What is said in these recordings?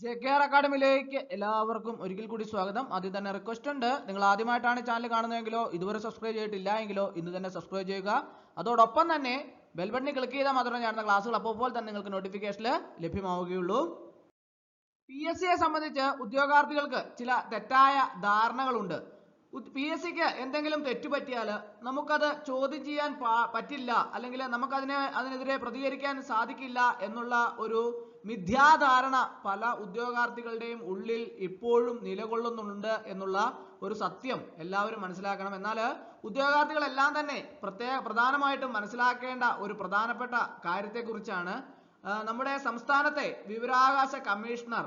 J K R അക്കാഡമിയിലേക്ക് എല്ലാവർക്കും ഒരിക്കൽ കൂടി സ്വാഗതം. ആദ്യം തന്നെ റിക്വസ്റ്റ് ഉണ്ട്. നിങ്ങൾ ആദ്യമായിട്ടാണ് ചാനൽ കാണുന്നതെങ്കിലോ ഇതുവരെ സബ്സ്ക്രൈബ് ചെയ്തിട്ടില്ല എങ്കിലോ ഇന്ന് തന്നെ സബ്സ്ക്രൈബ് ചെയ്യുക. അതോടൊപ്പം തന്നെ ബെൽബട്ടണി ക്ലിക്ക് ചെയ്താൽ മാത്രമേ ഞാൻ ക്ലാസ്സുകൾ അപ്പോൾ തന്നെ നിങ്ങൾക്ക് നോട്ടിഫിക്കേഷനിൽ ലഭ്യമാവുകയുള്ളൂ. പി എസ് സംബന്ധിച്ച് ഉദ്യോഗാർത്ഥികൾക്ക് ചില തെറ്റായ ധാരണകളുണ്ട്. പി എസ് സിക്ക് എന്തെങ്കിലും തെറ്റ് പറ്റിയാൽ നമുക്കത് ചോദ്യം ചെയ്യാൻ പറ്റില്ല. അല്ലെങ്കിൽ നമുക്കതിനെ അതിനെതിരെ പ്രതികരിക്കാൻ സാധിക്കില്ല എന്നുള്ള ഒരു മിഥ്യാധാരണ പല ഉദ്യോഗാർത്ഥികളുടെയും ഉള്ളിൽ ഇപ്പോഴും നിലകൊള്ളുന്നുണ്ട് എന്നുള്ള ഒരു സത്യം എല്ലാവരും മനസ്സിലാക്കണം. എന്നാൽ ഉദ്യോഗാർത്ഥികളെല്ലാം തന്നെ പ്രത്യേക പ്രധാനമായിട്ടും മനസ്സിലാക്കേണ്ട ഒരു പ്രധാനപ്പെട്ട കാര്യത്തെക്കുറിച്ചാണ് നമ്മുടെ സംസ്ഥാനത്തെ വിവരാവകാശ കമ്മീഷണർ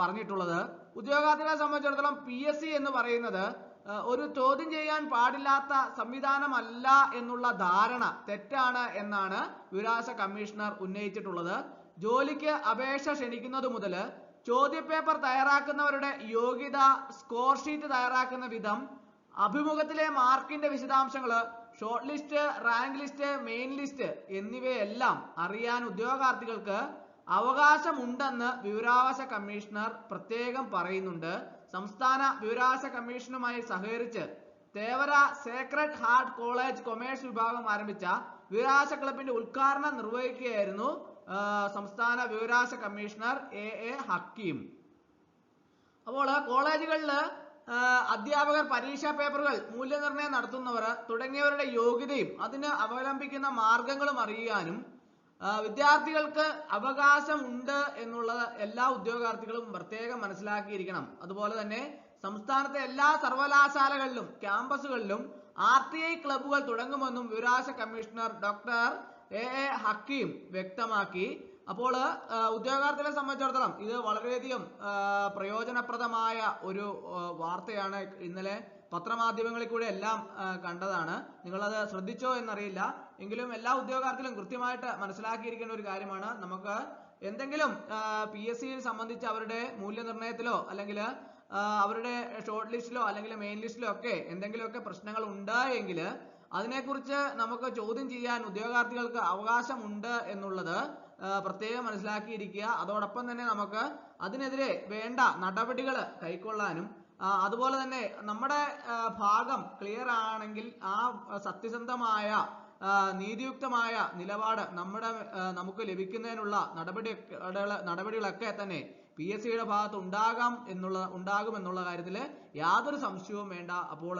പറഞ്ഞിട്ടുള്ളത്. ഉദ്യോഗാർത്ഥികളെ സംബന്ധിച്ചിടത്തോളം പി എസ് സി എന്ന് പറയുന്നത് ഒരു ചോദ്യം ചെയ്യാൻ പാടില്ലാത്ത സംവിധാനമല്ല എന്നുള്ള ധാരണ തെറ്റാണ് എന്നാണ് വിരാശ കമ്മീഷണർ ഉന്നയിച്ചിട്ടുള്ളത്. ജോലിക്ക് അപേക്ഷ ക്ഷണിക്കുന്നത് മുതൽ ചോദ്യപേപ്പർ തയ്യാറാക്കുന്നവരുടെ യോഗ്യത സ്കോർ ഷീറ്റ് തയ്യാറാക്കുന്ന വിധം അഭിമുഖത്തിലെ മാർക്കിന്റെ വിശദാംശങ്ങൾ short list rank list main list എന്നിവയെല്ലാം അറിയാൻ ഉദ്യോഗാർത്ഥികൾക്ക് അവകാശമുണ്ടെന്ന് വിവരാവകാശ കമ്മീഷണർ പ്രത്യേകം പറയുന്നുണ്ട്. സംസ്ഥാന വിവരാവകാശ കമ്മീഷനുമായി സഹകരിച്ച് Thevara sacred heart college commerce വിഭാഗം ആരംഭിച്ച വിവരാവകാശ ക്ലബിന്റെ ഉദ്ഘാടനം നിർവഹിക്കുകയായിരുന്നു സംസ്ഥാന വിവരാവകാശ കമ്മീഷണർ എ എ ഹക്കീം. അപ്പോൾ കോളേജുകളിൽ അധ്യാപകർ പരീക്ഷാ പേപ്പറുകൾ മൂല്യനിർണയം നടത്തുന്നവർ തുടങ്ങിയവരുടെ യോഗ്യതയും അതിന് അവലംബിക്കുന്ന മാർഗങ്ങളും അറിയാനും വിദ്യാർത്ഥികൾക്ക് അവകാശമുണ്ട് എന്നുള്ളത് എല്ലാ ഉദ്യോഗാർത്ഥികളും പ്രത്യേകം മനസ്സിലാക്കിയിരിക്കണം. അതുപോലെ തന്നെ സംസ്ഥാനത്തെ എല്ലാ സർവകലാശാലകളിലും ക്യാമ്പസുകളിലും ആർ ടി ഐ ക്ലബ്ബുകൾ തുടങ്ങുമെന്നും വിവരാവകാശ commissioner doctor A A Hakeem വ്യക്തമാക്കി. അപ്പോൾ ഉദ്യോഗാർത്ഥികളെ സംബന്ധിച്ചിടത്തോളം ഇത് വളരെയധികം പ്രയോജനപ്രദമായ ഒരു വാർത്തയാണ് ഇന്നലെ പത്രമാധ്യമങ്ങളിൽ കൂടെ എല്ലാം കണ്ടതാണ്. നിങ്ങളത് ശ്രദ്ധിച്ചോ എന്നറിയില്ല. എങ്കിലും എല്ലാ ഉദ്യോഗാർത്ഥികളും കൃത്യമായിട്ട് മനസ്സിലാക്കിയിരിക്കേണ്ട ഒരു കാര്യമാണ്. നമുക്ക് എന്തെങ്കിലും പി എസ് സിയിൽ സംബന്ധിച്ച് അവരുടെ മൂല്യനിർണയത്തിലോ അല്ലെങ്കിൽ അവരുടെ ഷോർട്ട് ലിസ്റ്റിലോ അല്ലെങ്കിൽ മെയിൻ ലിസ്റ്റിലോ ഒക്കെ എന്തെങ്കിലുമൊക്കെ പ്രശ്നങ്ങൾ ഉണ്ടായെങ്കിൽ അതിനെക്കുറിച്ച് നമുക്ക് ചോദ്യം ചെയ്യാൻ ഉദ്യോഗാർത്ഥികൾക്ക് അവകാശമുണ്ട് എന്നുള്ളത് പ്രത്യേകം മനസ്സിലാക്കിയിരിക്കുക. അതോടൊപ്പം തന്നെ നമുക്ക് അതിനെതിരെ വേണ്ട നടപടികൾ കൈക്കൊള്ളാനും അതുപോലെ തന്നെ നമ്മുടെ ഭാഗം ക്ലിയർ ആണെങ്കിൽ ആ സത്യസന്ധമായ നീതിയുക്തമായ നിലപാട് നമ്മുടെ നമുക്ക് ലഭിക്കുന്നതിനുള്ള നടപടി നടപടികളൊക്കെ തന്നെ പി എസ് സിയുടെ ഭാഗത്ത് ഉണ്ടാകാം എന്നുള്ള ഉണ്ടാകും എന്നുള്ള കാര്യത്തിൽ യാതൊരു സംശയവും വേണ്ട. അപ്പോൾ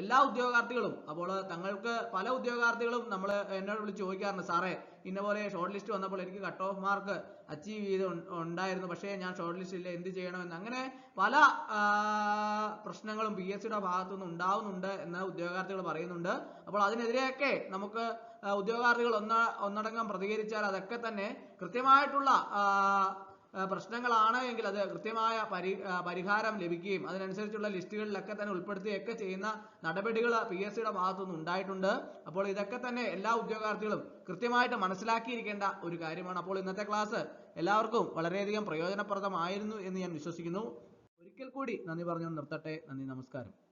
എല്ലാ ഉദ്യോഗാർത്ഥികളും അപ്പോൾ തങ്ങൾക്ക് പല ഉദ്യോഗാർത്ഥികളും നമ്മൾ എന്നോട് വിളിച്ച് ചോദിക്കാറുണ്ട്. സാറേ ഇന്ന പോലെ ഷോർട്ട് ലിസ്റ്റ് വന്നപ്പോൾ എനിക്ക് കട്ട് ഓഫ് മാർക്ക് അച്ചീവ് ചെയ്ത് ഉണ്ടായിരുന്നു. പക്ഷേ ഞാൻ ഷോർട്ട് ലിസ്റ്റിൽ എന്ത് ചെയ്യണമെന്ന്? അങ്ങനെ പല പ്രശ്നങ്ങളും പി എസ് സിയുടെ ഭാഗത്തുനിന്ന് ഉണ്ടാവുന്നുണ്ട് എന്ന് ഉദ്യോഗാർത്ഥികൾ പറയുന്നുണ്ട്. അപ്പോൾ അതിനെതിരെയൊക്കെ നമുക്ക് ആ, ഉദ്യോഗാർത്ഥികൾ ഒന്ന ഒന്നടങ്കം പ്രതികരിച്ചാൽ അതൊക്കെ തന്നെ കൃത്യമായിട്ടുള്ള പ്രശ്നങ്ങളാണ് എങ്കിൽ അത് കൃത്യമായ പരി പരിഹാരം ലഭിക്കുകയും അതിനനുസരിച്ചുള്ള ലിസ്റ്റുകളിലൊക്കെ തന്നെ ഉൾപ്പെടുത്തുകയൊക്കെ ചെയ്യുന്ന നടപടികൾ പി എസ് സിയുടെ ഭാഗത്തുനിന്ന് ഉണ്ടായിട്ടുണ്ട്. അപ്പോൾ ഇതൊക്കെ തന്നെ എല്ലാ ഉദ്യോഗാർത്ഥികളും കൃത്യമായിട്ട് മനസ്സിലാക്കിയിരിക്കേണ്ട ഒരു കാര്യമാണ്. അപ്പോൾ ഇന്നത്തെ ക്ലാസ് എല്ലാവർക്കും വളരെയധികം പ്രയോജനപ്രദമായിരുന്നു എന്ന് ഞാൻ വിശ്വസിക്കുന്നു. ഒരിക്കൽ കൂടി നന്ദി പറഞ്ഞു നിർത്തട്ടെ. നന്ദി നമസ്കാരം.